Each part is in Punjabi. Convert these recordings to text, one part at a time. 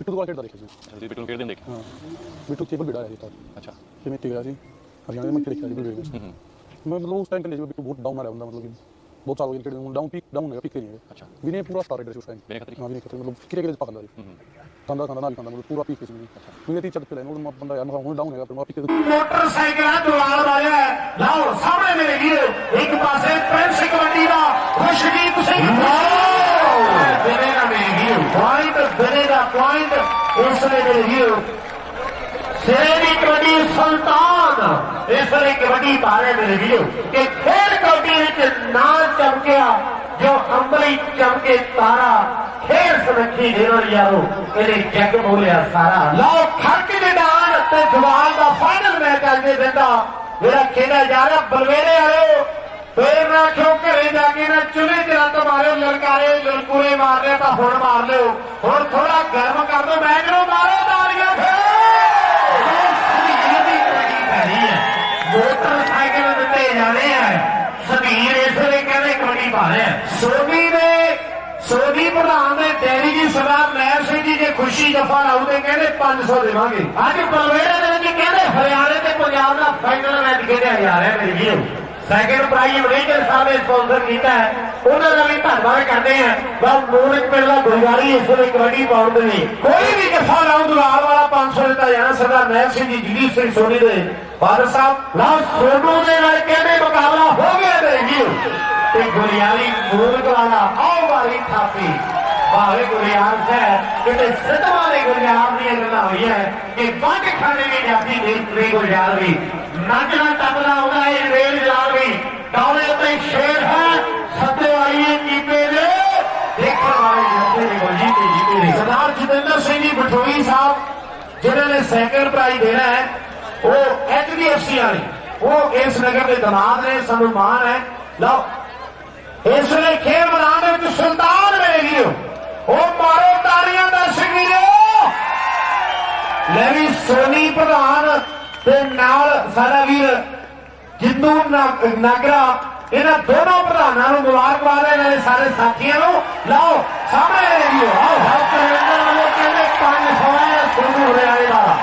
ਬਿੱਟੂ ਕੋਲ ਖੇਡਦਾ ਦੇਖਿਆ ਸੀ। ਤੁਸੀਂ ਬਿੱਟੂ ਨੂੰ ਖੇਡਦੇ ਨੂੰ ਦੇਖਿਆ? ਹਾਂ। ਬਿੱਟੂ ਕੇਬਲ ਬਿੜਾ ਸੀ ਤਾਂ ਅੱਛਾ। ਕਿਵੇਂ ਤੇ ਗਿਆ ਸੀ। ਹਰਿਆਣਾ ਦੇ ਮੈਂ ਦੇਖਿਆ ਸੀ ਬਿਲਕੁਲ ਹੂੰ ਹੂੰ। ਮੈਂ ਮਤਲਬ ਉਸ ਟਾਈਮ ਕੰਡੇ ਬਿੱਟੂ ਬਹੁਤ ਡਾਊਨ ਆ ਰਿਹਾ ਹੁੰਦਾ ਮਤਲਬ ਕਿ ਬਹੁਤ ਸਾਲ ਹੋ ਗਏ ਖੇਡਦੇ ਨੂੰ। ਡਾਊਨ ਪੀਕ ਡਾਊਨ ਹੈ ਪੀਕ ਨਹੀਂ ਹੈ ਅੱਛਾ। ਵੀ ਨੇ ਪੂਰਾ ਸਟਾਰ ਰੇਡਰ ਸੀ ਉਸ ਟਾਈਮ ਬਿਨੇ ਖਤਰੀ ਹਾਂ ਵੀ ਨੇ ਖਤਰੇ ਮਤਲਬ ਕਿਰੇ ਕਿਰੇ ਪਕੜਦਾ ਸੀ। ਹੂੰ ਹੂੰ। ਖਾਂਦਾ ਖਾਂਦਾ ਨਾਲ ਖਾਂਦਾ ਮਤਲਬ ਪੂਰਾ ਪੀਕ ਸੀ ਵੀ ਨੇ ਟੀਚਰ ਤੇ ਲੈਣ ਉਹ ਬੰਦਾ ਯਾਰ ਮੈਂ ਹੁਣ ਡਾਊਨ ਹੈਗਾ ਫਿਰ ਮੈਂ ਪੀਕ ਮੋਟਰਸਾਈਕਲਾਂ ਦੁਆਲ ਵਾਲਿਆ। ਹੈ। ਲਓ ਸਾਹਮਣੇ ਮੇਰੇ ਵੀਰੋ ਇੱਕ ਪਾਸੇ ਪ੍ਰਿੰਸ ਕਬੱਡੀ ਦਾ। ਖੁਸ਼ਦੀਪ ਸਿੰਘ ਬਿਨੇ ਦਾ ਮੇਰੇ ਵੀਰੋ ਪੁਆਇੰਟ ਬਿਨੇ ਦਾ ਪੁਆਇੰਟ ਉਸ ਨੇ ਮੇਰੇ ਵੀਰੋ ਸਿਰੇ ਦੀ ਕਬੱਡੀ ਸੁਲਤਾਨ ਇਸ ਲਈ ਕਬੱਡੀ ਬਾਰੇ ਮੇਰੇ ਵੀਰੋ ਕਿ ਖੇਡ ਕਬੱਡੀ ਵਿੱਚ ਨਾ ਚਮਕਿਆ ਜੋ ਅੰਬਲੀ ਚਮਕੇ ਤਾਰਾ ਖੇਡ ਸੁਨੱਖੀ ਦੇਵਰ ਯਾਰੋ ਇਹਨੇ ਜੱਗ ਬੋਲਿਆ ਸਾਰਾ ਲਓ ਖੜਕ ਦੇ ਡਾਨ ਤੇ ਜਵਾਨ ਦਾ ਫਾਈਨਲ ਮੈਚ ਅੱਜ ਫੇਰ ਨਾ ਕਿਉਂ ਘਰੇ ਜਾ ਕੇ ਨਾ ਚੁੱਲ੍ਹੇ ਚ ਰੱਤ ਮਾਰਿਓ ਲਲਕਾਰੇ ਲਲਕੂਰੇ ਮਾਰਦੇ ਆ ਤਾਂ ਹੁਣ ਮਾਰ ਲਿਓ। ਹੁਣ ਥੋੜਾ ਗਰਮ ਕਰ ਦਿਓ ਮੈਚ ਨੂੰ ਮਾਰੋ ਤਾਲੀਆਂ ਫੇਰ? ਮੋਟਰਸਾਈਕਲ ਦਿੱਤੇ ਜਾਣੇ ਆ। ਸਦੀਰ ਇਸ ਵੇਲੇ ਕਹਿੰਦੇ ਕਬੱਡੀ ਪਾ ਰਹੇ। ਸੋਨੀ ਦੇ ਸੋਨੀ ਪ੍ਰਧਾਨ ਦੇ ਡੈਡੀ ਜੀ ਸਰਦਾਰ ਨੈਰ ਸਿੰਘ ਜੀ ਜੇ ਖੁਸ਼ੀ ਜਫਾ ਲਾਉ ਤੇ ਕਹਿੰਦੇ 500 ਦੇਵਾਂਗੇ। ਅੱਜ ਬਲਵੇੜੇ ਦੇ ਵਿੱਚ ਕਹਿੰਦੇ ਹਰਿਆਣੇ ਤੇ ਪੰਜਾਬ ਦਾ ਫਾਈਨਲ ਮੈਚ ਖੇਡਿਆ ਜਾ ਰਿਹਾ ਮੇਰੇ ਵੀਰੋ। ਸੈਕੰਡ ਪ੍ਰਾਈਜ਼ ਮੈਨੇਜਰ ਸਾਹਿਬ ਨੇ ਸਪਾਂਸਰ ਕੀਤਾ ਹੈ। ਉਹਨਾਂ ਦਾ ਵੀ ਧੰਨਵਾਦ ਕਰਦੇ ਆ ਬਸ ਮੂਨਕ ਪਿੰਡ ਦਾ ਗੁਰਗਾਰੀ ਇਸ ਵੇਲੇ ਕਬੱਡੀ ਪਾਉਣ ਦੇ ਲਈ ਕੋਈ ਵੀ ਜਫਾ ਲਾਉ ਦੁਆਲ ਵਾਲਾ 500 ਦਿੱਤਾ ਜਾਣਾ ਸਰਦਾਰ ਨੈਰ ਸਿੰਘ ਜੀ, ਜਗਦੀਪ ਸਿੰਘ ਸੋਨੀ ਦੇ। ਫਾਦਰ ਸਾਹਿਬ ਲਾ ਸੋਨੂ ਦੇ ਨਾਲ ਕਹਿੰਦੇ ਮੁਕਾਬਲਾ ਹੋ ਗਿਆ ਮੇਰੇ ਵੀਰੋ ਤੇ ਗੁਰਿਆਰੀ ਮੂਨਕ ਵਾਲਾ ਆਓ ਵਾਲੀ ਥਾਪੀ। ਭਾਵੇਂ ਗੁਰਿਆਰ ਸਾਹਿਬ, ਜਿਹੜੇ ਸਿੱਧਵਾਂ ਦੇ ਗੁਰਿਆਰ ਦੀਆਂ ਗੱਲਾਂ ਹੋਈਆਂ ਕਿ ਵੱਡ ਖਾਣੇ ਦੀ ਜਾਤੀ ਦੇ ਤਰੀ ਗੁਰਿਆਰ ਵੀ ਨੱਚਣਾ ਟੱਪਦਾ ਆਉਂਦਾ ਹੈ, ਰੇਲ ਜਾਲ ਵੀ। ਡੌਲੇ ਉੱਤੇ ਸ਼ੇਰ ਹੈ, ਸੱਤੇ ਵਾਲੀ ਕੀਪੇ ਦੇ ਦੇਖਣ ਵਾਲੇ ਜੱਤੇ ਦੇ ਗੋਲੀ ਤੇ ਜੀਤੇ ਨੇ। ਸਰਦਾਰ ਜਤਿੰਦਰ ਸਿੰਘ ਜੀ ਬਠੋਈ ਸਾਹਿਬ ਜਿਨ੍ਹਾਂ ਨੇ ਸੈਕੰਡ ਪ੍ਰਾਈਜ਼ ਦੇਣਾ ਹੈ, ਉਹ ਐਚਡੀਐਫਸੀ ਵਾਲੇ। ਉਹ ਇਸ ਨਗਰ ਦੇ ਦਮਾਦ ਨੇ ਸਾਨੂੰ ਮਾਣ ਹੈ। ਲਓ, ਇਸ ਵੇਲੇ ਖੇਡ ਮੈਦਾਨ ਦੇ ਵਿੱਚ ਸੁਲਤਾਨ ਮੇਰੇ ਵੀਰੋ ਉਹ ਮਾਰੋ ਤਾੜੀਆਂ ਦਾ ਵੀਰੋ ਲੈ ਵੀ ਸੋਨੀ ਪ੍ਰਧਾਨ ਤੇ ਨਾਲ ਸਾਡਾ ਵੀਰ ਜਿੰਦੂ ਨਾਗਰਾ। ਇਹਨਾਂ ਦੋਨੋਂ ਪ੍ਰਧਾਨਾਂ ਨੂੰ ਮੁਬਾਰਕਬਾਦ ਹੈ ਇਹਨਾਂ ਦੇ ਸਾਰੇ ਸਾਥੀਆਂ ਨੂੰ। ਲਓ ਸਾਹਮਣੇ ਮੇਰੇ ਵੀਰੋ ਆਓ ਹੱਥ ਰੰਗਣ ਵਾਲੇ ਕਹਿੰਦੇ 500 ਹੈ ਸੋਨੂ ਰਿਆਲੇ ਦਾ।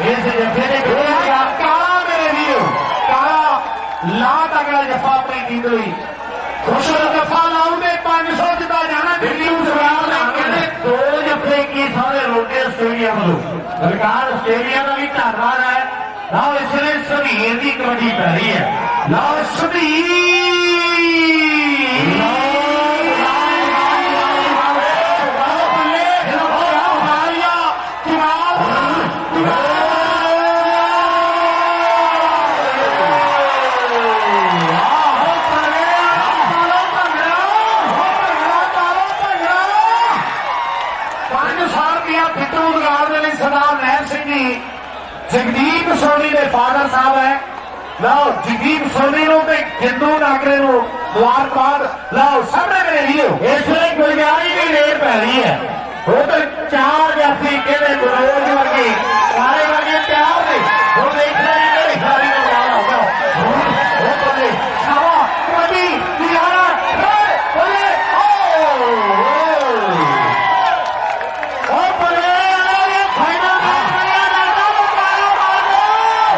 ਇਸ ਜੱਫੇ ਦੇ ਖੇਡਿਆ ਕਾਲਾ ਮੇਰੇ ਵੀਰੋ। ਕਾਲਾ ਲਾ ਤਗੜਾ ਜੱਫਾ ਆਪਣੀ ਟੀਮ ਲਈ। ਖੁਸ਼ ਹੋ ਜੱਫਾ ਲਾਉਂਦੇ 500 ਜਿੱਤਾ ਜਾਣਾ ਦਿੱਲੀ ਨੂੰ ਸਵਾਲ ਨਾ ਕਹਿੰਦੇ ਦੋ ਜੱਫੇ ਕੀ ਸਾਰੇ ਰੋਕੇ ਸਟੇਡੀਅਮ ਨੂੰ ਸਰਕਾਰ ਆਸਟ੍ਰੇਲੀਆ ਦਾ ਵੀ ਧੰਨਵਾਦ ਹੈ। ਲਓ ਇਸ ਲਈ ਸੁਧੀਰ ਦੀ ਕਬੱਡੀ ਪੈ ਰਹੀ ਹੈ। ਲਓ ਸੁਧੀਰ ਪੰਜ ਸਾਲ ਰੁਪਇਆ ਫਿੱਟੂ ਉਦਗਾਰ ਦੇ ਲਈ ਸਰਦਾਰ ਮਹਿਰ ਸਿੰਘ ਜੀ ਜਗਦੀਪ ਸੋਨੀ ਦੇ ਫਾਦਰ ਸਾਹਿਬ ਹੈ ਲਓ ਸੋਨੀ ਨੂੰ ਤੇ ਜਿੰਦੂ ਨਾਗਰੇ ਨੂੰ ਮੁਬਾਰਕਬਾਦ। ਲਓ, ਸਾਹਮਣੇ ਮੇਰੇ ਵੀਰੋ, ਇਸ ਲਈ ਗੁਲਜਾਰੀ ਦੀ ਰੇਡ ਪੈ ਰਹੀ ਹੈ। ਉਹ ਚਾਰ ਜਾਫੀ ਕਹਿੰਦੇ ਗੁਰੋਜ ਵਰਗੇ, ਸਾਰੇ ਵਰਗੇ ਪਿਆਰ ਨੇ ਹੁਣ ਦੇਖ ਰਹੇ ਨੇ ਕਿਹੜੀ ਖਿਡਾਰੀ ਨੂੰ ਮਾਰ ਆਉਂਦਾ ਹੁਣ ਉਹ ਬੰਦੇ ਸਾਵਾ ਕਬੱਡੀ ਨਿਗਾਰਾ ਰੇ ਬੋਲੇ ਓ ਉਹ ਬਲੇ ਵਾਲੇ ਫਾਈਨਲ ਮੈਚ ਬਣਿਆ ਜਾਂਦਾ ਮੁਕਾਬਲਾ ਮਾਰੋ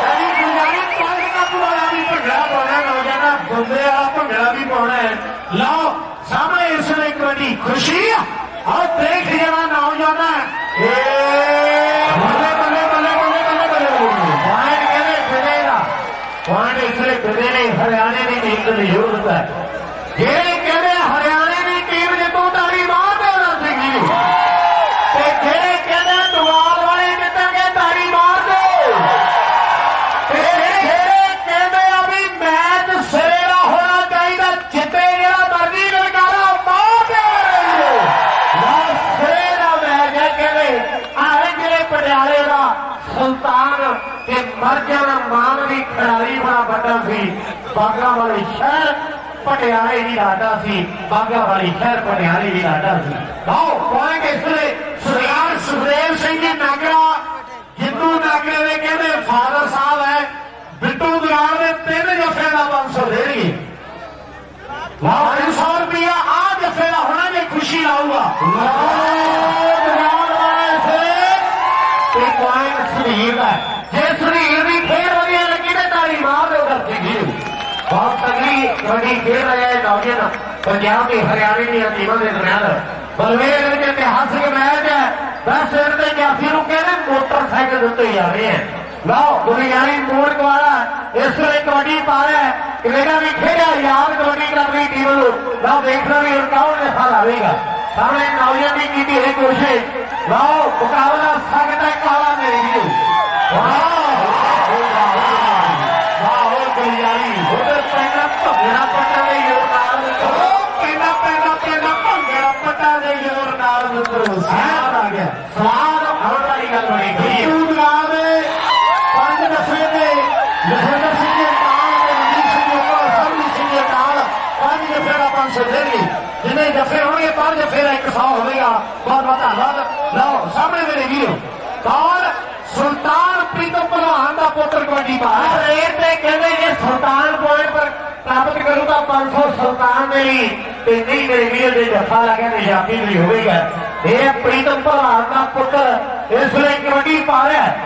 ਰਵੀ ਗੁਰਜਾਰੀ ਪੰਜ ਕੱਪ ਵਾਲਾ ਵੀ ਭੰਗੜਾ ਪਾਉਣਾ ਨੌਜਵਾਨਾਂ ਬੰਦੇ ਵਾਲਾ ਭੰਗੜਾ ਵੀ ਪਾਉਣਾ ਹੈ ਲਓ ਸਾਹਮਣੇ ਇਸ ਵੇਲੇ ਕਬੱਡੀ ਖੁਸ਼ੀ ਆ ਆਹ ਦੇਖ ਜਣਾ ਨੌਜਵਾਨਾਂ ਏ ਬੱਲੇ ਬੱਲੇ ਬੱਲੇ ਬੱਲੇ ਬੱਲੇ ਬੱਲੇ ਪੁਆਇੰਟ ਕਹਿੰਦੇ ਫਿਰੇ ਦਾ ਪੁਆਇੰਟ ਇਸ ਵੇਲੇ ਫਿਰੇ ਨੇ ਹਰਿਆਣੇ ਦੀ ਟੀਮ ਨੂੰ ਜਿਹੜੇ ਕਹਿੰਦੇ ਹਰਿਆਣੇ ਦੀ ਟੀਮ ਜਿੱਤੂ ਤੂੰ ਤਾੜੀ ਮਾਰ ਦੇ ਉਹਨਾਂ ਸਿੰਘ ਜੀ ਤੇ ਜਿਹੜੇ ਕਹਿੰਦੇ ਦੁਆਰ ਵਾਲੇ ਜਿੱਤਾਂਗੇ ਤਾੜੀ ਮਾਰ ਦਿਓ ਤੇ ਜਿਹੜੇ ਕਹਿੰਦੇ ਆ ਵੀ ਮੈਚ ਸਿਰੇ ਦਾ ਹੋਣਾ ਚਾਹੀਦਾ, ਜਿੱਤੇ ਜਿਹੜਾ ਮਰਜ਼ੀ ਲਲਕਾਰਾ ਮਾਰ ਦਿਓ ਨਾ। ਸਿਰੇ ਦਾ ਮੈਚ ਹੈ, ਕਹਿੰਦੇ ਆਹ ਜਿਹੜੇ ਪਟਿਆਲੇ ਦਾ ਸੁਲਤਾਨ ਤੇ ਮਰ ਦਾ ਮਾਨ ਦੀ ਖਿਡਾਰੀ ਬੜਾ ਵੱਡਾ ਸੀ। ਬਾਗਾ ਵਾਲੇ ਸ਼ਹਿਰ ਪਟਿਆਲੇ ਦੀ ਲਾਡਾ ਸੀ ਬਾਗਾ ਵਾਲੀ ਸ਼ਹਿਰ ਪਟਿਆਲੇ ਦੀ ਲਾਡਾ ਸੀ। ਆਓ ਪੁਆਇੰਟ ਇਸ ਵੇਲੇ ਸਰਦਾਰ ਸੁਖਦੇਵ ਸਿੰਘ ਜੀ ਨਾਗਰਾ ਜਿੱਤੂ ਨਾਗਰੇ ਦੇ ਕਹਿੰਦੇ ਫਾਦਰ ਸਾਹਿਬ ਹੈ, ਬਿੱਟੂ ਦੁਰਾਨ ਦੇ ਤਿੰਨ ਜੱਫੇ ਦਾ 500 ਦੇਣਗੇ। ਵਾਹ 500 ਰੁਪਇਆ ਆ ਜੱਫੇ ਦਾ ਹੋਣਾ ਜੇ ਖੁਸ਼ੀ ਆਊਗਾ ਵਾਹ ਕਬੱਡੀ ਖੇਡ ਹੈ ਨੌਜਵਾਨ ਪੰਜਾਬ ਤੇ ਹਰਿਆਣੇ ਦੀਆਂ ਟੀਮਾਂ ਦੇ ਦਰਮਿਆਨ ਬਲਵੇਰ ਵਿੱਚ ਇਤਿਹਾਸਕ ਮੈਚ ਹੈ। ਬਸ ਸਿਰ ਤੇ ਜਾਫੀ ਨੂੰ ਕਹਿੰਦੇ ਮੋਟਰਸਾਈਕਲ ਉੱਤੇ ਜਾ ਰਹੇ ਹੈ। ਲਓ ਦੁਨੀਆਈ ਮੋੜ ਵਾਲਾ ਇਸ ਵੇਲੇ ਕਬੱਡੀ ਪਾ ਰਿਹਾ ਹੈ। ਵੀ ਖੇਡਿਆ ਯਾਦ ਕਬੱਡੀ ਕਲੱਬ ਦੀ ਟੀਮ ਨੂੰ। ਲਓ, ਦੇਖਣਾ ਵੀ ਹੁਣ ਕੌਣ ਨਿਸ਼ਾ ਆਵੇਗਾ। ਸਾਹਮਣੇ ਨੌਜਵਾਨ ਦੀ ਕੀਤੀ ਹੈ ਕੋਸ਼ਿਸ਼। ਲਓ, ਮੁਕਾਬਲਾ ਸਕਦਾ ਕਾਲਾ ਮੇਰੀ ਵਾਹ! ਸਵਾਦ ਆਉਣ ਵਾਲੀ ਗੱਲ ਬਣੀ ਗਈ ਤੂੰ ਨਾਲ ਦੇ ਪੰਜ ਦਫੇ ਦੇ ਲਹਿੰਦਰ ਸਿੰਘ ਦੇ ਨਾਲ ਤੇ ਰਣਜੀਤ ਸਿੰਘ ਉੱਪਰ ਸਰਬਜੀਤ ਸਿੰਘ ਦੇ ਨਾਲ ਪੰਜ ਦਫੇ ਦਾ 500 ਦੇ ਲਈ ਜਿੰਨੇ ਦਫੇ ਹੋਣਗੇ ਪੰਜ ਦਫੇ ਦਾ 100 ਹੋਵੇਗਾ। ਬਹੁਤ ਬਹੁਤ ਧੰਨਵਾਦ। ਲਓ ਸਾਹਮਣੇ ਮੇਰੇ ਵੀਰੋ ਕੌਣ? ਸੁਲਤਾਨ ਪ੍ਰੀਤਮ ਭਲਵਾਨ ਦਾ ਪੁੱਤਰ ਕਬੱਡੀ ਬਾਹਰ ਰੇਟ ਤੇ ਕਹਿੰਦੇ ਜੇ ਸੁਲਤਾਨ ਪੁਆਇੰਟ ਪਰ ਪ੍ਰਾਪਤ ਕਰੂ ਤਾਂ 500 ਸੁਲਤਾਨ ਦੇ ਲਈ ਤੇ ਨਹੀਂ ਮੇਰੇ ਵੀਰ ਦੇ ਜੱਫਾ ਲੱਗਿਆ ਤੇ ਜਾਫੀ ਵੀ ਹੋਵੇਗਾ। ਇਹ ਪ੍ਰੀਤਮ ਭਲਵਾਨ ਦਾ ਪੁੱਤਰ ਇਸ ਲਈ ਕਬੱਡੀ ਪਾ ਰਿਹਾ ਹੈ।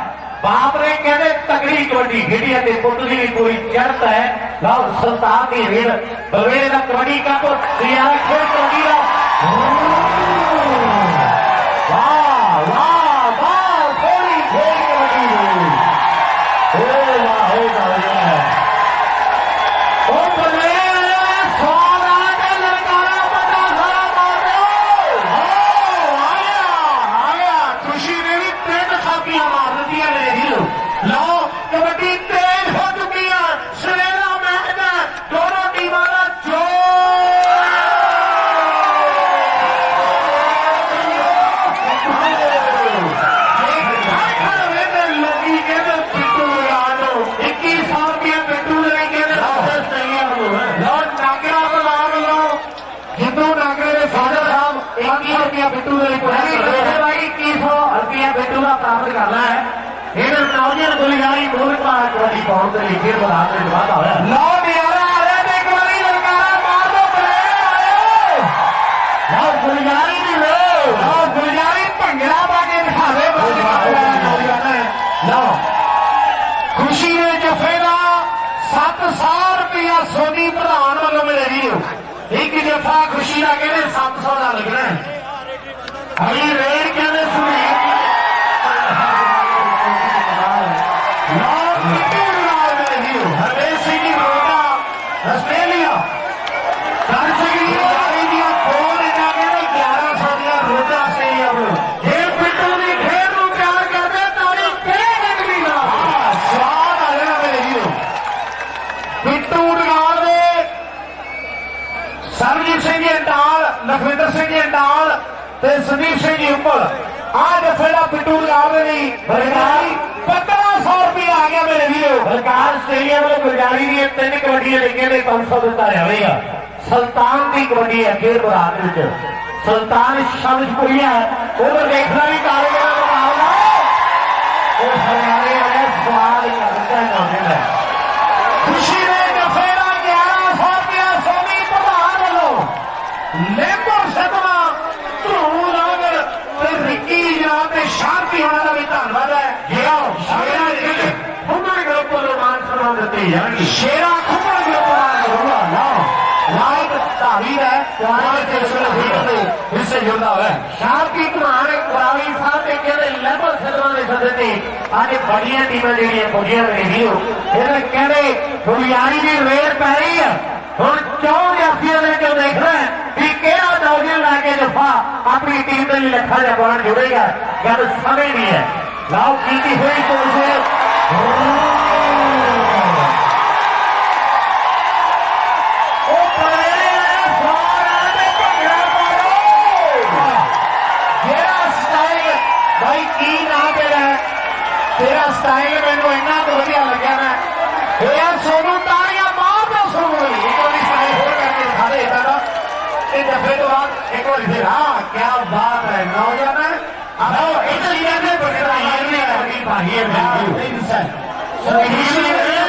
ਬਾਪ ਨੇ ਕਹਿੰਦੇ, ਤਕੜੀ ਕਬੱਡੀ ਖੇਡੀ ਹੈ ਤੇ ਪੁੱਤ ਦੀ ਵੀ ਕੋਈ ਚੜ੍ਹਤ ਹੈ। ਲਓ, ਸੁਲਤਾਨ ਦੀ ਵੀਰ ਬਲਵੇਰੇ ਦਾ ਕਬੱਡੀ ਕੱਪ ਤਿਆਰ ਖੇਡ ਕਬੱਡੀ ਦਾ। ਬਿੱਟੂ ਦੇ ਲਈ ਕੋਈ ਨਹੀਂ ਭਾਈ 2100 ਰੁਪਿਆ ਬਿੱਟੂ ਦਾ ਪ੍ਰਾਪਤ ਕਰਨਾ ਹੈ। ਇਹਨਾਂ ਨੌਜਵਾਨ ਗੁਲਗਾਰੀ ਮੋਹਨ ਪਾਰ ਕਬੱਡੀ ਪਾਉਣ ਦੇ ਲਈ ਫਿਰ ਬਲਾ ਦੇ ਵਾਦਾ ਹੋਇਆ ਲਓ ਨਿਆਰਾ ਆ ਰਿਹਾ ਤੇ ਇੱਕ ਵਾਰੀ ਲਲਕਾਰਾ ਮਾਰ ਦੋ ਬਲੇ ਆਇਓ ਲਓ ਗੁਲਗਾਰੀ ਦੀ ਲਓ ਲਓ ਗੁਲਗਾਰੀ ਭੰਗੜਾ ਪਾ ਕੇ ਦਿਖਾਵੇ ਨੌਜਵਾਨ ਲਓ। ਖੁਸ਼ੀ ਦੇ ਜਫੇ ਦਾ 700 ਰੁਪਇਆ ਸੋਨੀ ਪ੍ਰਧਾਨ ਵੱਲੋਂ ਮੇਰੇ ਵੀਰੋ ਇੱਕ ਜਫਾ ਖੁਸ਼ੀ ਦਾ ਕਹਿੰਦੇ 700 ਦਾ ਲੱਗਣਾ। ਹੈ ਅਗਲੀ ਰੇਡ ਕਹਿੰਦੇ ਸੁਣੀ ਲਓ ਕਿੱਥੇ ਨਾਲ ਮੇਰੇ ਵੀਰੋ ਹਰਵੇਸ਼ ਸਿੰਘ ਦੀ ਰੋਡਾ ਆਸਟ੍ਰੇਲੀਆ ਕਰ ਸਕਦੀ ਜਾਰੀ ਦੀਆਂ ਕੋਲ ਜਾ ਕੇ 1100 ਦੀਆਂ ਰੋਡਾ ਆਸਟ੍ਰੇਲੀਆ ਨੂੰ ਇਹ ਪਿੱਟੂ ਦੀ ਖੇਡ ਨੂੰ ਪਿਆਰ ਕਰਦੇ ਤਾੜੀ ਕਿਹੜੇ ਲੱਗਦੀ ਨਾ ਸਵਾਦ ਆ ਰਿਹਾ ਮੇਰੇ ਵੀਰੋ ਪਿੱਟੂ ਨਾਲ ਦੇ ਸਰਜੀਤ ਸਿੰਘ ਜੀ ਅੰਡਾਲ ਲਖਵਿੰਦਰ ਸਿੰਘ ਜੀ ਅੰਡਾਲ ਤੇ ਸੰਦੀਪ ਸਿੰਘ ਜੀ ਉੱਪਰ ਆ ਜਫੇ ਪਿੱਟੂ ਲਗਾ ਦੇ ਲਈ 1500 ਰੁਪਏ ਆ ਗਿਆ ਮੇਰੇ ਵੀਰੋ। ਸਰਕਾਰ ਆਸਟ੍ਰੇਲੀਆ ਵੱਲੋਂ ਗੁਲਜਾਰੀ ਦੀਆਂ ਤਿੰਨ ਕਬੱਡੀਆਂ ਲਿਖੀਆਂ ਨੇ 500 ਦਿੱਤਾ ਜਾਵੇਗਾ ਸੁਲਤਾਨ ਦੀ ਕਬੱਡੀ ਹੈ ਫੇਰ ਬਰਾਤ ਵਿੱਚ। ਸੁਲਤਾਨ ਸ਼ਮਸ਼ਪੁਰੀਆ, ਉਹ ਦੇਖਣਾ ਵੀ ਕਾਰਗਰ ਦਾ ਮੁਕਾਬਲਾ ਉਹ ਹਰਿਆਣੇ ਵਾਲੇ ਸਵਾਲ ਕਰਦਾ ਹੈ ਖੁਸ਼ੀ ਦੇ ਜਫੇ ਦਾ 1100 ਰੁਪਇਆ ਸੋਨੀ ਪ੍ਰਧਾਨ ਵੱਲੋਂ ਲੇਬਰ ਸਦਮਾ ਧਰੂ ਨਾਗਰ ਤੇ ਰਿੱਕੀ ਜਨਾਬ ਤੇ ਸ਼ਾਂਤੀ ਹੋਣਾ ਦਾ ਵੀ ਧੰਨਵਾਦ ਹੈ ਜਿਹੜਾ ਸ਼ੇਰਾ ਜਿਹੜੇ ਖੁੰਮਣ ਗਰੁੱਪ ਵੱਲੋਂ ਮਾਨ ਸਨਮਾਨ ਦਿੱਤੇ ਜਾਣਗੇ ਸ਼ੇਰਾ ਖੁੰਮਣ ਗਰੁੱਪ ਦਾ ਹੋਣਾ ਨਾ ਲਾਇਕ ਧਾਵੀ ਹੈ ਕੁਆਰੇ ਤੇ ਸੁਣ ਦੇ ਹਿੱਸੇ ਜੁੜਦਾ ਹੋਇਆ ਸ਼ਾਂਤੀ ਧਮਾਨ ਕੁਰਾਲੀ ਸਾਹਿਬ ਦੇ ਕਹਿੰਦੇ ਲੈਬਰ ਸਦਮਾ ਦੇ ਸੱਦੇ ਤੇ ਅੱਜ ਬੜੀਆਂ ਟੀਮਾਂ ਜਿਹੜੀਆਂ ਪਹੁੰਚੀਆਂ ਨੇ ਵੀਡੀਓ ਇਹਦੇ ਕਹਿੰਦੇ ਦੁਨੀਆਰੀ ਦੀ ਰੇਡ ਪੈ ਰਹੀ ਹੈ ਹੁਣ ਚੌਂ ਜਾਫੀਆਂ ਨੇ ਜੋ ਦੇਖਣਾ ਹੈ ਵੀ ਕਿਹੜਾ ਨੌਜਵਾਨ ਲਾ ਕੇ ਜਫਾ ਆਪਣੀ ਟੀਮ ਦੇ ਲਈ ਲੱਖਾਂ ਦਾ ਬਾਣ ਜੁੜੇਗਾ ਗੱਲ ਸਮਝ ਨਹੀਂ ਹੈ ਲਾਓ ਕੀਤੀ ਹੋਈ ਕੋਸ਼ਿਸ਼ ਉਹ ਭਾਈ ਕੀ ਨਾਮ ਤੇਰਾ? ਤੇਰਾ ਸਟਾਈਲ ਮੈਨੂੰ ਇੰਨਾ ਕੁ ਵਧੀਆ ਲੱਗਿਆ ਨਾ। ਯਾਰ ਸੋਨੂੰ ਤਾੜੀਆਂ ਮਾਰ ਦੋ ਸੋਨੂੰ। ਇੱਕ ਵਾਰੀ ਸਟਾਈਲ ਹੋਰ ਕਰਕੇ ਦਿਖਾ ਦੇ ਇਹਦਾ ਨਾ ਇਹ ਦਫੇ ਤੋਂ ਬਾਅਦ ਇੱਕ ਵਾਰੀ ਫਿਰ ਹਾਂ ਕੀ ਬਾਤ ਹੈ। ਨੌਜਵਾਨ ਆਓ ਇਹ ਤਾਂ ਇਹਨਾਂ ਦੇ ਬੜਾ ਯਾਰ ਨੇ ਕਰਨੀ ਪਾਹੀ ਹੈ ਮੈਨੂੰ ਸਹੀ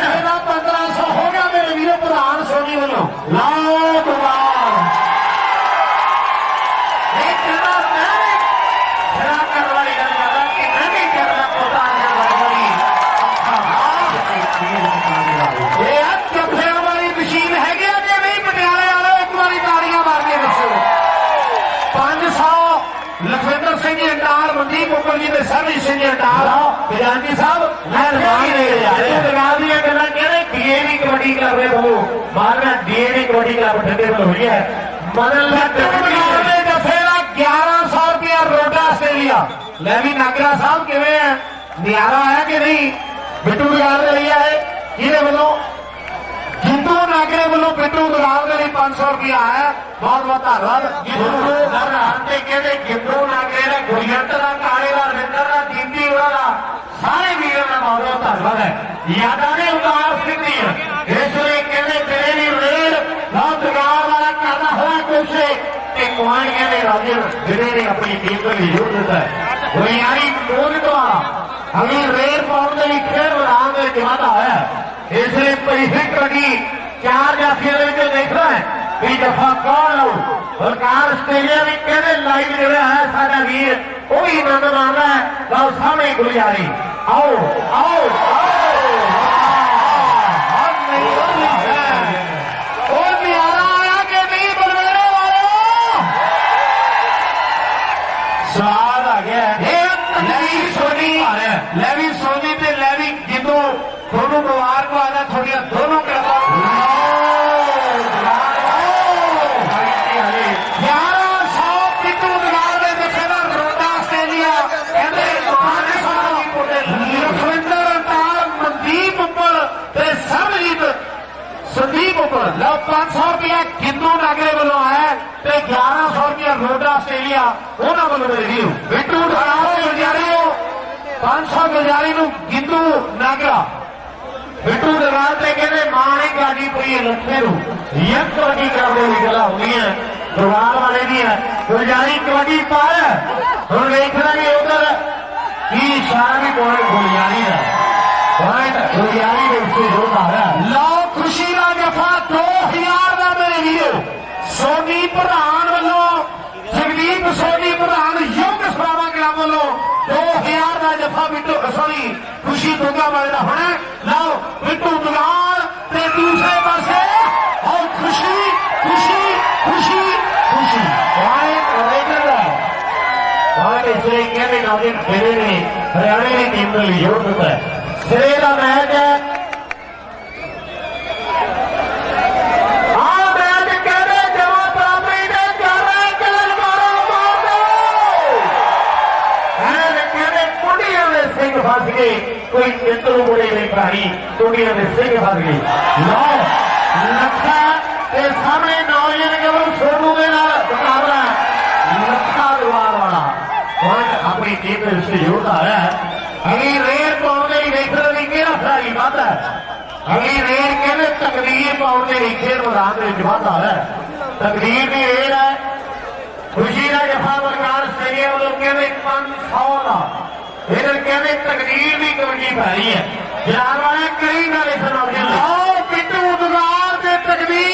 ਇਹਦਾ 1500 ਹੋ ਗਿਆ ਮੇਰੇ ਵੀਰੋ ਪ੍ਰਧਾਨ ਸੋਨੀ ਵੱਲੋਂ। ਲਾਓ ਇਹ ਆ ਜੱਫਿਆਂ ਵਾਲੀ ਮਸ਼ੀਨ ਹੈਗੀ ਆ ਕਿ ਨਹੀਂ ਪਟਿਆਲੇ ਵਾਲੇ ਇੱਕ ਵਾਰੀ ਤਾੜੀਆਂ ਮਾਰ ਕੇ ਦੱਸੋ। 500 ਲਖਵਿੰਦਰ ਸਿੰਘ ਅੰਡਾਲ ਮਨਦੀਪ ਉੱਪਰ ਜੀ ਦੇ ਸਰਵੀ ਸਿੰਘ ਅੰਡਾਲ ਬਿਰਾਨੀ ਸਾਹਿਬ, ਮਿਹਰਬਾਨੀ ਜਿਹੜੇ ਬਿਰਾਨ ਦੀਆਂ ਗੱਲਾਂ ਕਹਿੰਦੇ ਡੀਏਵੀ ਕਬੱਡੀ ਕਰ ਰਹੇ ਹੋ ਮਾਰਨਾ ਡੀਏਵੀ ਕਬੱਡੀ ਕਲੱਬ ਠੰਡੇ ਵੱਲ ਹੋਈ ਹੈ। ਮਨ ਲੱਗ ਦੇ ਜੱਫੇ ਦਾ 1100 ਰੁਪਏ ਰੋਡਾ ਆਸਟ੍ਰੇਲੀਆ। ਲੈ ਵੀ ਨਾਗਰਾ ਸਾਹਿਬ ਕਿਵੇਂ ਆ ਨਿਆਰਾ ਹੈ ਕਿ ਨਹੀਂ? ਬਿੱਟੂ ਦਰਗਾਹ ਦੇ ਲਈ ਆਏ। ਕਿਹਦੇ ਵੱਲੋਂ ਜਿੰਦੂ ਨਾਗਰੇ ਵੱਲੋਂ ਬਿੱਟੂ ਦਲਾਲ ਦੇ ਲਈ 500 ਰੁਪਇਆ ਆਇਆ। ਬਹੁਤ ਬਹੁਤ ਧੰਨਵਾਦ। ਜਿੰਦੂ ਹਰਾਂ ਤੇ ਕਹਿੰਦੇ ਜਿੰਦੂ ਨਾਗਰੇ ਦਾ ਗੁਰਜੰਤ ਦਾ ਕਾਲੇ ਦਾ ਰਿੰਦਰ ਦਾ ਦੀਪੀ ਉਹਨਾਂ ਦਾ ਸਾਰੇ ਵੀਰਾਂ ਦਾ ਬਹੁਤ ਬਹੁਤ ਧੰਨਵਾਦ ਹੈ। ਯਾਦਾਂ ਨੇ ਕੀਤੀ ਹੈ ਇਸ ਲਈ ਕਹਿੰਦੇ ਤੇਰੇ ਵੀ ਰੇਲ ਬਹੁਤ ਦਰਗਾਹ ਵਾਲਾ ਕਰਦਾ ਹੋਇਆ ਕੁਛ ਤੇ ਕੁਆਣੀਆਂ ਦੇ ਰਾਜੇ ਜਿਹੜੇ ਨੇ ਆਪਣੀ ਟੀਮ ਤੋਂ ਜ਼ਰੂਰ ਦਿੱਤਾ ਹੈ। ਉਹ ਯਾਰੀ ਮੋਦ ਦੁਆਰਾ ਅਗਲੀ ਰੇਲ ਪਾਉਣ ਦੇ ਲਈ ਫੇਰ ਮੈਦਾਨ ਦੇ ਵਿੱਚ ਹੋਇਆ ਇਸ ਲਈ ਪਰਿਸਿਕ ਕਬੱਡੀ ਚਾਰ ਜਾਫੀਆਂ ਦੇ ਵਿੱਚ ਦੇਖਣਾ ਹੈ ਵੀ ਦਫ਼ਾ ਕੌਣ ਆਉ ਸਰਕਾਰ ਆਸਟ੍ਰੇਲੀਆ ਵੀ ਕਹਿੰਦੇ ਲਾਈਵ ਜਿਹੜਾ ਹੈ? ਸਾਡਾ ਵੀਰ ਉਹ ਹੀ ਆਨੰਦ ਮਾਣਦਾ ਹੈ। ਲਓ ਸਾਹਮਣੇ ਗੁਲਿਆਰੀ ਆਓ ਆਓ ਆਓ ਉਹ ਨਿਆਰਾ ਆਇਆ ਕਿ ਨਹੀਂ ਬਲਵੇਰੇ ਵਾਲਿਓ ਸਵਾਦ ਆ ਗਿਆ ਇਹ ਲੈਵੀ ਸੋਨੀ ਲੈ ਵੀ ਸੋਨੀ ਤੇ ਲੈ ਵੀ ਜਿੱਦੋਂ ਦੋਨੋਂ ਮੁਬਾਰਕ ਵਾਲਾ ਤੁਹਾਡੀਆਂ ਦੋਨੋਂ ਕਿਰਪਾ ਪਿੱਟੂ ਦਗਾਰ ਦੇ ਦੇਖੇ ਦਾ ਰੋਡਾ ਆਸਟ੍ਰੇਲੀਆ ਕਹਿੰਦੇ ਮਾਨ ਸਾਹਿਬ ਲਖਵਿੰਦਰ ਅੰਤਾਲ ਮਨਦੀਪ ਉੱਪਰ ਤੇ ਸਰਬਜੀਤ ਸੰਦੀਪ ਉੱਪਰ ਲਓ 500 ਰੁਪਇਆ ਗਿੰਦੂ ਨਾਗਰੇ ਵੱਲੋਂ ਆਇਆ ਤੇ 1100 ਰੁਪਇਆ ਰੋਡਾ ਆਸਟ੍ਰੇਲੀਆ ਉਹਨਾਂ ਵੱਲੋਂ ਦੇ ਦਿਓ ਬਿੱਟੂ ਢਾਲ ਗੁਰਜਾਰੀ ਨੂੰ 500 ਗੁਰਜਾਰੀ ਨੂੰ ਗਿੰਦੂ ਨਾਗਰਾ। ਬਿੱਟੂ ਦਰਾਲ ਤੇ ਕਹਿੰਦੇ ਮਾਣੇ ਗਾਡੀ ਪਈ ਲੱਖੇ ਨੂੰ। ਯਕ ਕਬੱਡੀ ਕਰਦੇ ਦੀ ਗੱਲਾਂ ਹੁੰਦੀਆਂ ਦਰਾਲ ਵਾਲੇ ਦੀਆਂ ਗੁਰਜਾਰੀ ਕਬੱਡੀ ਪਾਰ ਹੁਣ ਵੇਖ ਲਾਂਗੇ ਉਧਰ ਕੀ ਇਸ਼ਾਰਾ ਵੀ ਕੋਲ ਗੁਰਜਾਰੀ ਦਾ ਪੁਆਇੰਟ ਗੁਰਜਾਰੀ ਦੇ ਉੱਤੇ ਜੋਰ ਆ ਰਿਹਾ ਲਓ ਖੁਸ਼ੀ ਦਾ ਜਫਾ 2000 ਦਾ ਮੇਰੇ ਵੀਰੋ ਸੋਨੀ ਪ੍ਰਧਾਨ ਵੱਲੋਂ, ਜਗਦੀਪ ਸੋਨੀ ਪ੍ਰਧਾਨ ਯੁੱਗ ਸਭਾਵਾ ਕਲੱਬ ਵੱਲੋਂ 2000 ਦਾ ਜਫਾ ਬਿੱਟੂ ਸੋਰੀ ਖੁਸ਼ੀ ਦੁੱਗਾ ਵਾਲੇ ਦਾ ਹੋਣਾ ਲਓ ਬਿੱਟੂ ਦੁਗਾਲ ਤੇ ਦੂਸਰੇ ਪਾਸੇ ਔਰ ਖੁਸ਼ੀ ਖੁਸ਼ੀ ਖੁਸ਼ੀ ਖੁਸ਼ੀ। ਪੁਆਇੰਟ ਰੇਡਰ ਦਾ ਪੁਆਇੰਟ ਇਸ ਲਈ ਕਹਿੰਦੇ ਨਾਲੇ ਫੇਰੇ ਨੇ, ਹਰਿਆਣੇ ਦੀ ਟੀਮ ਨੂੰ ਜੋੜ ਦਿੱਤਾ ਹੈ। ਸਿਰੇ ਦਾ ਮੈਚ ਹੈ। ਫਸ ਗਏ, ਕੋਈ ਚਿੱਤਰੂ ਮੁੜੇ ਨੇ ਭਾਈ ਕੁੜੀਆਂ ਦੇ ਸਿੰਘ ਫਸ ਗਏ। ਲਓ, ਲੱਖਾ ਤੇ ਸਾਹਮਣੇ ਨੌਜਵਾਨ ਕੇਵਲ ਸੋਨੂ ਦੇ ਨਾਲ ਮੁਕਾਬਲਾ। ਲੱਖਾ ਦਵਾਰ ਵਾਲਾ। ਪੁਆਇੰਟ ਆਪਣੀ ਟੀਮ ਦੇ ਵਿੱਚ ਜੋੜਦਾ ਹੈ। ਅਗਲੀ ਰੇਡ ਪਾਉਣ ਦੇ ਲਈ ਵੇਖਣ ਲਈ ਕਿਹੜਾ ਖਿਡਾਰੀ ਵੱਧ ਹੈ? ਅਗਲੀ ਰੇਡ ਕਹਿੰਦੇ ਤਕਦੀਰ ਪਾਉਣ ਦੇ ਲਈ ਖੇਡ ਮੈਦਾਨ ਦੇ ਵਿੱਚ ਰਿਹਾ ਹੈ। ਤਕਦੀਰ ਦੀ ਰੇਡ ਹੈ। ਖੁਸ਼ੀ ਦਾ ਜਫਾ ਵਰਕਾਰ ਸਰੀਆ ਵੱਲੋਂ ਕਹਿੰਦੇ 500 ਦਾ। ਇਹਨਾਂ ਕਹਿੰਦੇ ਤਕਦੀਰ ਦੀ ਕਬੱਡੀ ਪੈ ਰਹੀ ਹੈ। ਜਨਾਬ ਵਾਲਾ ਕਈ ਨਾਲ ਇਸ ਨਾਲ ਲਓ ਪਿੱਟੂ ਦੁਗਾਰ ਤੇ ਤਕਦੀਰ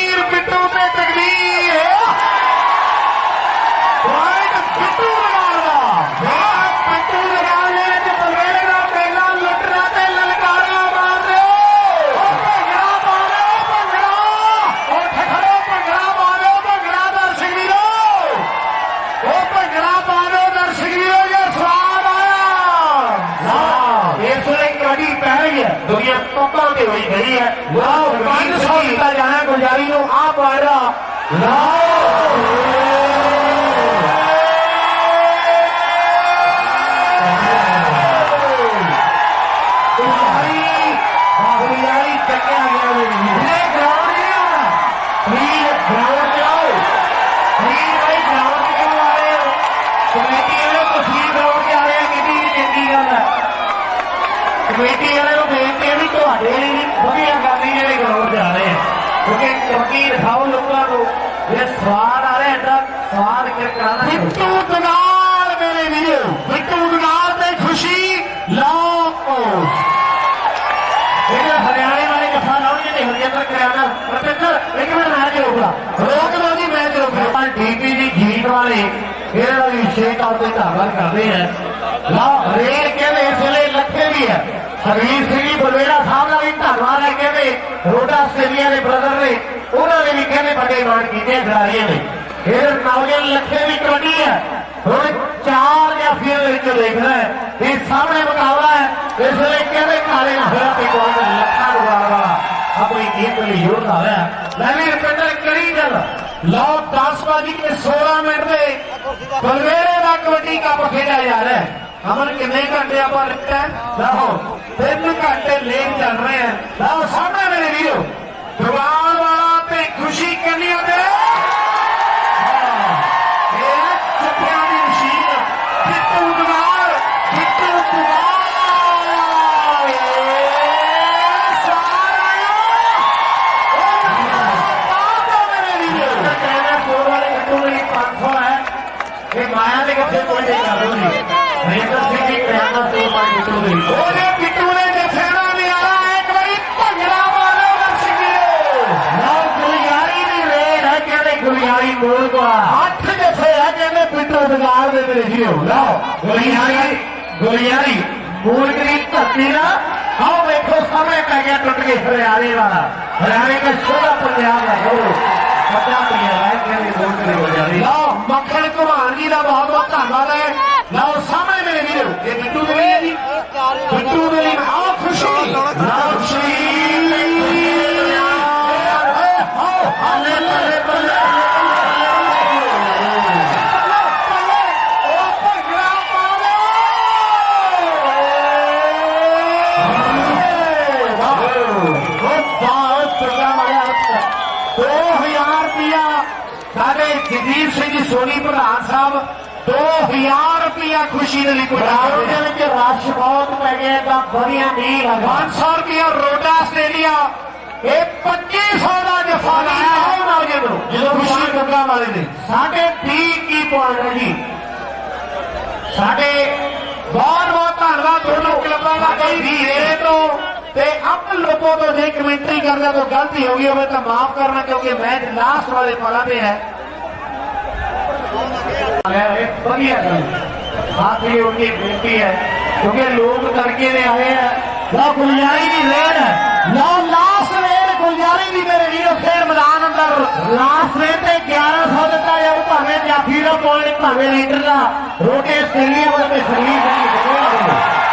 ਕਬੱਡੀ ਦਿਖਾਓ ਲੋਕਾਂ ਨੂੰ ਇਹ ਸਵਾਦ ਆ ਰਿਹਾ ਐਡਾ ਸਵਾਦ ਕਿ ਕਰਾਣਾ ਬਿੱਟੂ ਦਗਾਲ ਮੇਰੇ ਵੀਰੋ ਬਿੱਟੂ ਦਗਾਲ ਤੇ ਖੁਸ਼ੀ ਲਓ ਇਹਦੇ ਹਰਿਆਣੇ ਵਾਲੇ ਜਫਾ ਲਾਉਣਗੇ ਤੇ ਹਰਿਆਣਾ ਕਰਿਆਣਾ ਪ੍ਰੋਫੈਸਰ ਇੱਕ ਮਿੰਟ ਮੈਚ ਰੋਕਦਾ ਰੋਕ ਲਓ ਜੀ ਮੈਚ ਰੋਕਦਾ ਡੀਪੀ ਦੀ ਜੀਤ ਵਾਲੇ ਇਹਨਾਂ ਦਾ ਵੀ ਵਿਸ਼ੇਸ਼ ਤੌਰ ਤੇ ਧੰਨਵਾਦ ਕਰਦੇ ਆ। ਲਓ ਰੇਲ ਕਹਿੰਦੇ ਇਸ ਵੇਲੇ ਲੱਖੇ ਵੀ ਹੈ? ਹਰਵੀਰ ਸਿੰਘ ਜੀ ਬਲਵੇੜਾ ਸਾਹਿਬ ਦਾ ਵੀ ਧੰਨਵਾਦ ਹੈ ਕਹਿੰਦੇ ਰੋਡਾ ਆਸਟ੍ਰੇਲੀਆ ਦੇ ਬ੍ਰਦਰ ਨੇ, ਉਹਨਾਂ ਨੇ ਵੀ ਕਹਿੰਦੇ ਵੱਡੇ ਮਾਣ ਕੀਤੇ ਆ ਖਿਡਾਰੀਆਂ ਨੇ ਫਿਰ ਨੌਜਵਾਨ ਲੱਖੇ ਦੀ ਕਬੱਡੀ ਹੈ। ਹੁਣ ਚਾਰ ਜਾਂ ਫਿਰ ਵਿੱਚ ਦੇਖਣਾ ਇਹ ਸਾਹਮਣੇ ਮੁਕਾਬਲਾ ਹੈ। ਇਸ ਵੇਲੇ ਕਹਿੰਦੇ ਕਾਲੇ ਨਾਲ ਹੋਇਆ ਤੇ ਕੋਲ ਲੱਖਾਂ ਦੁਆਰ ਵਾਲਾ ਆਪਣੀ ਟੀਮ ਲਈ ਯੋਧਾ ਹੈ। ਲੈ ਵੀ ਰੁਪਿੰਦਰ ਕਰੀ ਗੱਲ? ਲਓ 10 ਵਜੇ ਕੇ 16 ਮਿੰਟ ਦੇ ਬਲਵੇਰੇ ਦਾ ਕਬੱਡੀ ਕੱਪ ਖੇਡਿਆ ਜਾ ਰਿਹਾ ਹੈ। ਅਮਨ, ਕਿੰਨੇ ਘੰਟੇ ਆਪਾਂ ਰੱਖਿਆ ਲਓ। ਤਿੰਨ ਘੰਟੇ ਲੇਟ ਚੱਲ ਰਹੇ ਹੈ ਲਓ ਸਾਹਮਣੇ ਮੇਰੇ ਵੀਰੋ। ਦੁਆਰ ਵਾਲਾ ਤੇ ਖੁਸ਼ੀ ਕੰਨਿਆ ਦੇ? ਇਹ ਚੁੱਪਿਆਂ ਦੀ ਮਸ਼ੀਨ ਕਿੱਤੂ ਦਵਾਰ ਕਿੱਤੂ ਦਵਾਰ ਇਹ ਸਾਰਾ ਉਹ ਮੇਰੇ ਵੀਰੋ ਕਹਿੰਦਾ ਕੋਲ ਵਾਲੇ ਕਿੱਤੂ ਲਈ 500 ਹੈ ਇਹ ਮਾਇਆ ਦੇ ਕਿੱਥੇ ਕੋਈ ਨਹੀਂ ਕਰ ਰਹੀ ਨਰਿੰਦਰ ਸਿੰਘ ਜੀ ਕਹਿੰਦਾ ਤੋਂ ਪਾਈ ਕਿੱਤੂ ਦੇ ਉਹਦੇ ਕਿੱਤੂ ਨੇ ਦੇਖਣਾ ਨਹੀਂ ਆਇਆ ਇੱਕ ਵਾਰੀ ਭੰਗੜਾ ਮਾਰੋ ਦਰਸ਼ਕੋ ਨਾ ਗੁਲਿਆਰੀ ਦੀ ਰੇਡ ਹੈ ਕਹਿੰਦੇ ਗੁਲਿਆਰੀ ਮੋੜ ਕੋ ਅੱਠ ਜਥੇ ਹੈ ਕਹਿੰਦੇ ਪਿੱਟੂ ਬਜ਼ਾਰ ਦੇ ਮੇਰੇ ਜੀਓ ਲਓ ਗੁਲਿਆਰੀ ਗੁਲਿਆਰੀ ਮੋੜ ਦੀ ਧਰਤੀ ਨਾ ਆਓ ਵੇਖੋ ਸਾਹਮਣੇ ਪੈ ਗਿਆ ਟੁੱਟ ਕੇ ਹਰਿਆਣੇ ਵਾਲਾ। ਹਰਿਆਣੇ ਦਾ ਛੋਟਾ ਪੰਜਾਬ ਦਾ ਹੋ ਵੱਡਾ ਪੰਜਾਬ ਹੈ ਕਹਿੰਦੇ ਮੋੜ ਦੀ ਗੁਲਿਆਰੀ ਲਓ ਮੱਖਣ ਕੁਮਾਰ ਜੀ ਦਾ ਬਹੁਤ ਬਹੁਤ ਧੰਨਵਾਦ ਹੈ। ਲਓ ਸਾਹਮਣੇ ਮੇਰੇ ਵੀਰੋ ਇਹ ਬਿੱਟੂ ਦੇ ਲਈ ਹੈ ਬਿੱਟੂ ਦੇ ਲਈ ਆਓ ਖੁਸ਼ੀ। 500 ਰੁਪਿਆ ਰੋਡਾ ਆਸਟ੍ਰੇਲੀਆ ਇਹ 2500 ਦਾ ਜਫਾ ਲਾਇਆ ਹੈ ਨੌਜਵਾਨ ਨੂੰ ਜਦੋਂ ਖੁਸ਼ੀ ਗੱਗਾ ਵਾਲੇ ਨੇ। ਸਾਡੇ 20 ਕੀ ਪੁਆਇੰਟ ਹੈ ਜੀ? ਸਾਡੇ ਬਹੁਤ ਬਹੁਤ ਧੰਨਵਾਦ ਦੋਨੋਂ ਕਲੱਬਾਂ ਦਾ ਕਈ ਵੀਰੇ ਤੋਂ ਤੇ ਅਪ ਲੋਕੋ ਤੋਂ ਜੇ ਕਮੈਂਟਰੀ ਕਰਦਾ ਤਾਂ ਗਲਤੀ ਹੋ ਗਈ ਹੋਵੇ ਤਾਂ ਮਾਫ ਕਰਨਾ ਕਿਉਂਕਿ ਮੈਚ ਲਾਸਟ ਵਾਲੇ ਪਲਾਂ ਤੇ ਹੈ। ਵਧੀਆ ਗੱਲ। ਸਾਥੀ ਉਨकी ਬੇਨਤੀ ਹੈ ਕਿਉਂਕਿ ਲੋਕ ਤੜਕੇ ਦੇ ਆਏ ਆ ਲਓ ਗੁਲਜਾਰੀ ਦੀ ਰੇਡ ਹੈ। ਲਾਸਟ ਰੇਡ ਗੁਲਜਾਰੀ ਦੀ ਮੇਰੇ ਵੀਰੋ ਫੇਰ ਮੈਦਾਨ ਅੰਦਰ। ਲਾਸਟ ਰੇਡ ਤੇ 1100 ਦਿੱਤਾ ਜਾਊ। ਭਾਵੇਂ ਜਾਫੀ ਦਾ ਪੁਆਇੰਟ ਭਾਵੇਂ ਲੀਡਰ ਦਾ। ਰੋਟੇ ਆਸਟ੍ਰੇਲੀਆ ਵੱਲ ਤੇ ਸਰੀਰ ਦਾ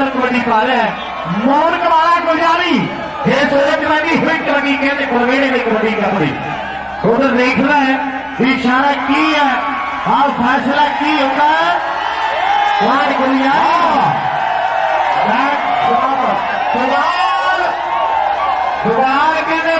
ਖੇਡ ਮੈਦਾਨ ਅੰਦਰ ਕਬੱਡੀ ਪਾ ਰਿਹਾ ਹੈ ਮੋਨਕ ਵਾਲਾ ਗੁਜਾਰੀ। ਇਹ ਸੋਚ ਕਬੱਡੀ ਹੋਈ ਕਬੱਡੀ ਕਹਿੰਦੇ ਕੋਲਵੇੜੇ ਦੀ ਕਬੱਡੀ ਕਬੱਡੀ ਉਧਰ ਦੇਖਣਾ ਹੈ ਵੀ ਇਸ਼ਾਰਾ ਕੀ ਹੈ। ਆਹ ਫੈਸਲਾ ਕੀ ਹੁੰਦਾ? ਹੈ ਵਾਹ ਗੁਜਾਰੀ ਬੈਟ ਸਟਾਪ ਦੁਬਾਰ ਦੁਬਾਰ ਕਹਿੰਦੇ